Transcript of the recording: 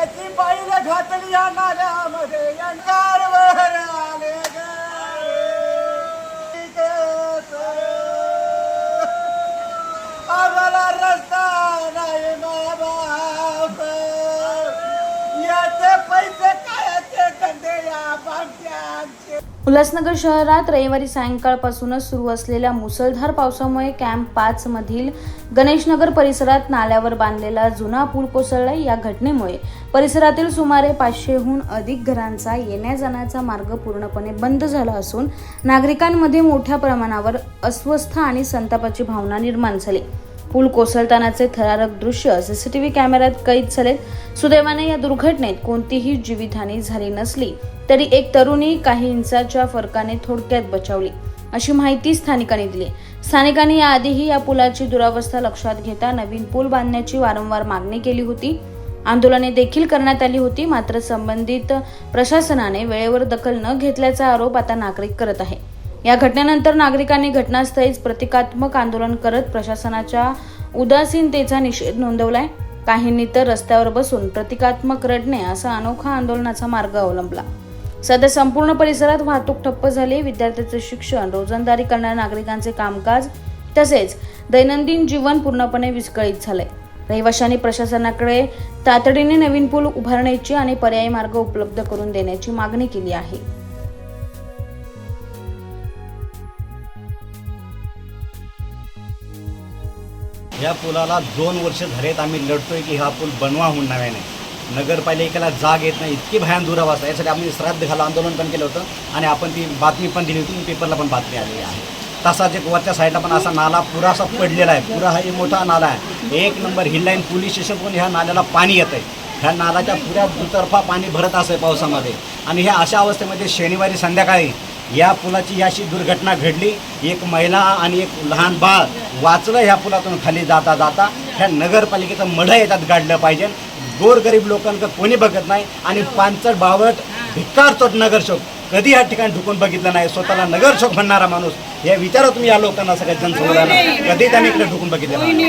त्याची पाहिलं घातली या नाल्यामध्ये. यांच्यावर आले आम्हाला रस्ता नाही बाबा याचे पैसे कायचे कंदे या बांगट्यांचे उल्हासनगर शहरात रविवारी सायंकाळपासूनच सुरू असलेल्या मुसळधार पावसामुळे कॅम्प पाच मधील गणेशनगर परिसरात नाल्यावर बांधलेला जुना पूल कोसळला या घटनेमुळे परिसरातील सुमारे पाचशेहून अधिक घरांचा येण्या जाण्याचा मार्ग पूर्णपणे बंद झाला असून नागरिकांमध्ये मोठ्या प्रमाणावर अस्वस्थ आणि संतापाची भावना निर्माण झाली. पूल कोसळतानाचे थरारक दृश्य सीसीटीव्ही कॅमेऱ्यात कैद झालेत. सुदैवाने या दुर्घटनेत कोणतीही जीवितहानी झाली नसली तरी एक तरुणी काही इंचाच्या फरकाने थोडक्यात बचावली अशी माहिती स्थानिकांनी दिली. स्थानिकांनी याआधीही या पुलाची दुरावस्था लक्षात घेता नवीन पूल बांधण्याची वारंवार मागणी केली होती. आंदोलने देखील करण्यात आली होती मात्र संबंधित प्रशासनाने वेळेवर दखल न घेतल्याचा आरोप आता नागरिक करत आहे. या घटनेनंतर नागरिकांनी घटनास्थळीच प्रतिकात्मक आंदोलन करत प्रशासनाच्या उदासीनतेचा निषेध नोंदवलाय. काहींनी तर रस्त्यावर बसून प्रतिकात्मक रडणे असा अनोखा आंदोलनाचा मार्ग अवलंबला. सध्या संपूर्ण परिसरात वाहतूक ठप्प झाली. विद्यार्थ्यांचे शिक्षण रोजंदारी करणाऱ्या नागरिकांचे कामकाज तसेच दैनंदिन जीवन पूर्णपणे विस्कळीत झालंय. रहिवाशांनी प्रशासनाकडे तातडीने नवीन पूल उभारण्याची आणि पर्यायी मार्ग उपलब्ध करून देण्याची मागणी केली आहे. या पुलाला दोन वर्ष झालेत आम्ही लढतोय की हा पूल बनवा म्हणून नव्याने. नगरपालिकेला जाग येत नाही इतकी भयान दुरावस्था. यासाठी आम्ही श्राद्ध घाला आंदोलन पण केलं होतं आणि आपण ती बातमी पण दिली होती पेपरला पण बातमी आलेली आहे. तसाच एक वरच्या साईडला पण असा नाला पुरासा पडलेला आहे. पुरा हा एक मोठा नाला आहे. एक नंबर हिल लाईन पोलीस स्टेशनकडून ह्या नाल्याला पाणी येतं आहे. ह्या नाल्याच्या पुऱ्या दुतर्फा पाणी भरत असं पावसामध्ये. आणि ह्या अशा अवस्थेमध्ये शनिवारी संध्याकाळी या पुलाची याशी अशी दुर्घटना घडली. एक महिला आणि एक लहान बाळ वाचलं ह्या पुलातून खाली जाता जाता. ह्या नगरपालिकेचं मढं येतात गाडलं पाहिजे. गोरगरीब लोकांकडे कोणी बघत नाही आणि पानचट बावट भिक्कारचोट नगरशोक. कधी या ठिकाणी ढुकून बघितलं नाही. स्वतःला नगरशोक म्हणणारा माणूस. या विचारात तुम्ही या लोकांना सगळ्या जनसमुदायाला कधी त्यांनी इकडे ढुकून बघितलं नाही.